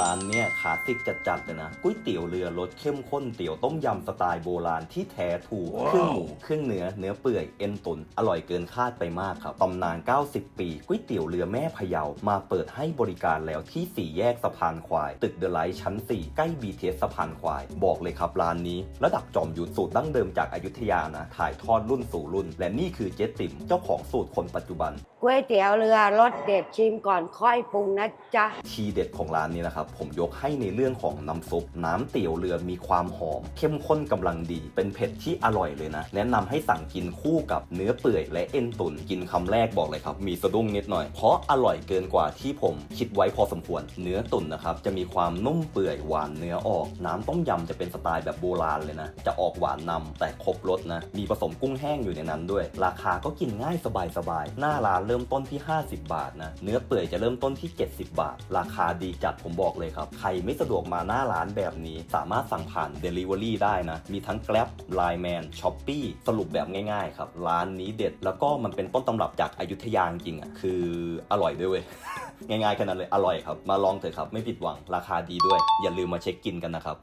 ร้านเนี่ยคลาสสิกจัดๆเลยนะก๋วยเตี๋ยวเรือรสเข้มข้นเตี๋ยวต้มยำสไตล์โบราณที่แท้ถูกเครื่องหมูเครื่องเนื้อเนื้อเปื่อยเอ็นตุนอร่อยเกินคาดไปมากครับตำนาน 90 ปีก๋วยเตี๋ยวเรือแม่พะเยามาเปิดให้บริการแล้วที่สี่แยกสะพานควาย ตึกเดอะไลท์ชั้น 4 ใกล้ BTS สะพานควาย บอกเลยครับร้านนี้ ระดับจอมยุทธสูตรดั้งเดิมจากอายุทยานะถ่ายทอดรุ่นสู่รุ่น และนี่คือเจ๊ติ๋มเจ้าของสูตรคนปัจจุบันก๋วยเตี๋ยวเรือรสเด็ดชิมก่อนค่อยปรุงนะจ๊ะทีเด็ดของร้านนี้นะครับผมยกให้ในเรื่องของน้ำซุป น้ำเตี๋ยวเรือมีความหอม เข้มข้นกำลังดี เป็นเผ็ดที่อร่อยเลยนะ แนะนำให้สั่งกินคู่กับเนื้อเปื่อยและเอ็นตุนกินคำแรกบอกเลยครับ มีสะดุ้งนิดหน่อย เพราะอร่อยเกินกว่าที่ผมคิดไว้พอสมควร เนื้อตุนนะครับจะมีความนุ่มเปื่อยหวานเนื้อออก น้ำต้มยำจะเป็นสไตล์แบบโบราณเลยนะ จะออกหวานนำแต่ครบรสนะ มีผสมกุ้งแห้งอยู่ในนั้นด้วย ราคาก็กินง่ายสบายๆหน้าร้านเริ่มต้นที่ 50 บาทนะ เนื้อเปื่อยจะเริ่มต้นที่ 70 บาท ราคาดีจัดผมบอกเลยครับ ใครไม่สะดวกมาหน้าร้านแบบนี้ สามารถสั่งผ่าน Delivery ได้นะ มีทั้ง Grab Line Man Shopee สรุปแบบง่ายๆครับ ร้านนี้เด็ด แล้วก็มันเป็นต้นตำรับจากอายุทยาจริงอะ คืออร่อยด้วยเว้ย ง่ายๆแค่นั้นเลย อร่อยครับ มาลองเถอะครับ ไม่ผิดหวัง ราคาดีด้วย อย่าลืมมาเช็คกินกันนะครับ